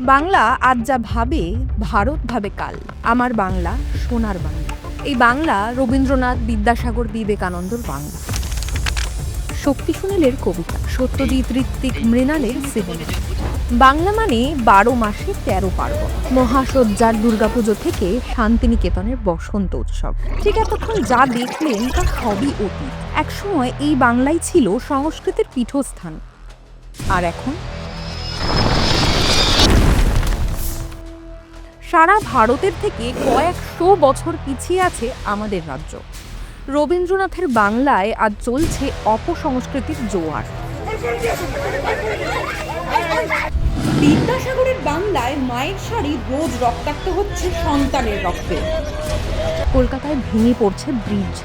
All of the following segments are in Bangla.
বাংলা আজ যা ভাবে, ভারত ভাবে কাল। আমার বাংলা, সোনার বাংলা। এই বাংলা রবীন্দ্রনাথ বিদ্যাসাগর বিবেকানন্দর বাংলা। শক্তি সুনীলের কবিতা, সত্যজিৎ ঋত্বিক মৃণালের সিনেমা বাংলা মানে বারো মাসে তেরো পার্বণ। মহাসজ্জার দুর্গাপুজো থেকে শান্তিনিকেতনের বসন্ত উৎসব। ঠিক এতক্ষণ যা দেখলেন তা সবই অতীত। একসময় এই বাংলাই ছিল সংস্কৃতির পীঠস্থান। আর এখন সারা ভারতের থেকে কয়েকশো বছর পিছিয়ে আছে আমাদের রাজ্য। রবীন্দ্রনাথের বাংলায় আজ চলছে অপসংস্কৃতির জোয়ার। বিদ্যাসাগরের বাংলায় মায়ের শাড়ি রোজ রক্তাক্ত হচ্ছে সন্তানের রক্তে। কলকাতায় ভেঙে পড়ছে ব্রিজ।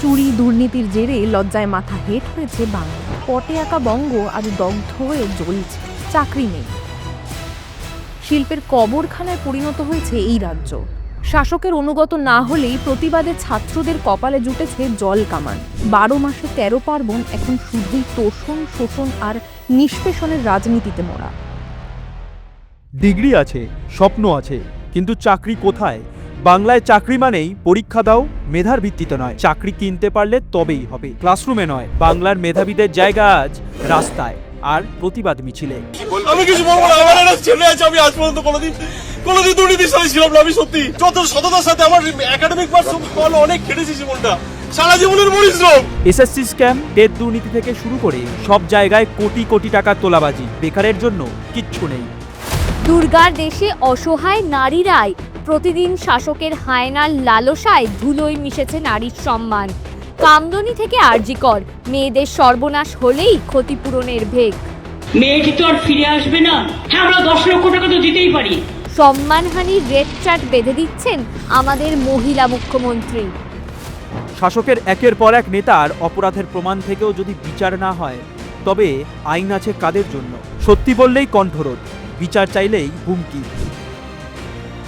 চুরি দুর্নীতির জেরে লজ্জায় মাথা হেট হয়েছে বাংলা পটে আঁকা বঙ্গ আজ দগ্ধ হয়ে জ্বলছে। চাকরি নেই। শিল্পের কবরখানায় পরিণত হয়েছে এই রাজ্য। শাসকের অনুগত না হলেই প্রতিবাদে ছাত্রদের কপালে জুটেছে জল কামান। বারো মাসে তেরো পার্বণ এখন শুধুই তোষণ, শোষণ আর নিষ্পেষণের রাজনীতিতে মোড়া। ডিগ্রি আছে, স্বপ্ন আছে, কিন্তু চাকরি কোথায়? বাংলায় চাকরি মানেই পরীক্ষা দাও, মেধার ভিত্তিতে নয়। চাকরি কিনতে পারলে তবেই হবে। ক্লাসরুমে নয়, বাংলার মেধাবীদের জায়গা আজ রাস্তায়। আর প্রতিবাদ মিছিলে। আমি কিছু বলব না আমার একটা ছেলে আছে আমি আজ পর্যন্ত কোনোদিন কোনোদিন দুর্নীতির সাথে ছিলাম না আমি সত্যি। যত সততার সাথে আমার একাডেমিক পার্স অনেক খেটেছি জীবনটা। সারা জীবনের পরিশ্রম। এসএসসি স্ক্যাম টেট দুর্নীতি থেকে শুরু করে সব জায়গায় কোটি কোটি টাকার তোলাবাজি বেকারের জন্য কিচ্ছু নেই। দুর্গার দেশে অসহায় নারীরাই প্রতিদিন শাসকের হায়নার লালসায় ধুলোয় মিশেছে নারীর সম্মান। কামদনি থেকে আরজিকর মেয়েদের সর্বনাশ হলেই ক্ষতিপূরণের ভেগ। মেয়েটি তো আর ফিরে আসবে না? হ্যাঁ আমরা দশ লক্ষ টাকা তো দিতেই পারি। সম্মানহানির রেড চার্ট বেঁধে দিচ্ছেন আমাদের মহিলা মুখ্যমন্ত্রী। শাসকের একের পর এক নেতার অপরাধের প্রমাণ থেকেও যদি বিচার না হয় তবে আইন আছে কাদের জন্য? সত্যি বললেই কণ্ঠরোধ। বিচার চাইলেই হুমকি।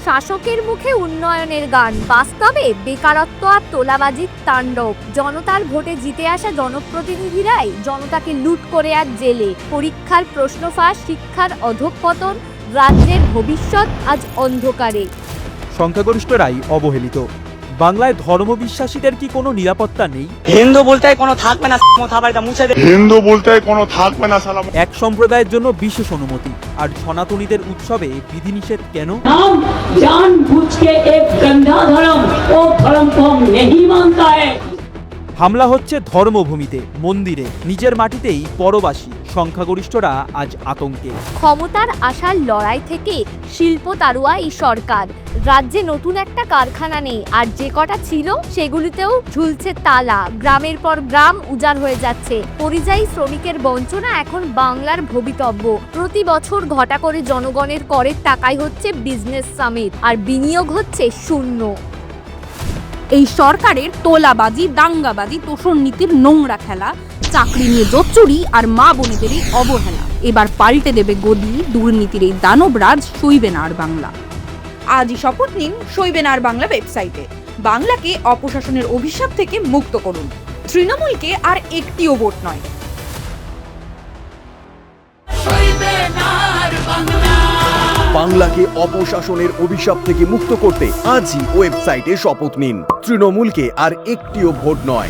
শাসকের মুখে উন্নয়নের গান। বাস্তবে বেকারত্ব আর তোলাবাজির তাণ্ডব। জনতার ভোটে জিতে আসা জনপ্রতিনিধিরাই জনতাকে লুট করে আর জেলে। পরীক্ষার প্রশ্ন ফাঁস শিক্ষার অধঃপতন, রাজ্যের ভবিষ্যৎ আজ অন্ধকারে। সংখ্যাগরিষ্ঠরাই অবহেলিত। বাংলায় ধর্ম বিশ্বাসীদের কি কোনো নিরাপত্তা নেই? হিন্দু বলতে কোনো থাকবে না মাথাবাড়িটা মুছে দে। হিন্দু বলতে কোনো থাকবে না সালাম। এক সম্প্রদায়ের জন্য বিশেষ অনুমতি। আর সনাতনীদের উৎসবে বিধিনিষেধ কেন? নাম জান বুঝকে এক গন্ধা ধর্ম ও ধর্ম কম নেহি মানতা হে হামলা হচ্ছে ধর্মভূমিতে মন্দিরে নিজের মাটিতেই পরবাসী সংখ্যাগরিষ্ঠরা আজ আতঙ্কে। ক্ষমতার আশার লড়াই থেকে শিল্প তারুয়া এই সরকার। রাজ্যে নতুন একটা কারখানা নেই, আর যে কটা ছিল সেগুলিতেও ঝুলছে তালা। গ্রামের পর গ্রাম উজাড় হয়ে যাচ্ছে। পরিযায়ী শ্রমিকের বঞ্চনা এখন বাংলার ভবিতব্য। প্রতি বছর ঘটা করে জনগণের করের টাকাই হচ্ছে বিজনেস সামিট, আর বিনিয়োগ হচ্ছে শূন্য। এই সরকারের তোলাবাজি, দাঙ্গাবাজি, তোষণ নীতির নোংরা খেলা, চাকরি নিয়ে জোচ্চুরি আর মা বোনেদের এই অবহেলা। এবার পাল্টে দেবে গদি, দুর্নীতির এই দানবরাজ সইবে না আর বাংলা। আজই শপথ নিন সইবে না আর বাংলা ওয়েবসাইটে। বাংলাকে অপশাসনের অভিশাপ থেকে মুক্ত করুন। তৃণমূলকে আর একটিও ভোট নয়। বাংলাকে অপশাসনের অভিশাপ থেকে মুক্ত করতে আজই ওয়েবসাইটে শপথ নিন। তৃণমূলকে আর একটিও ভোট নয়।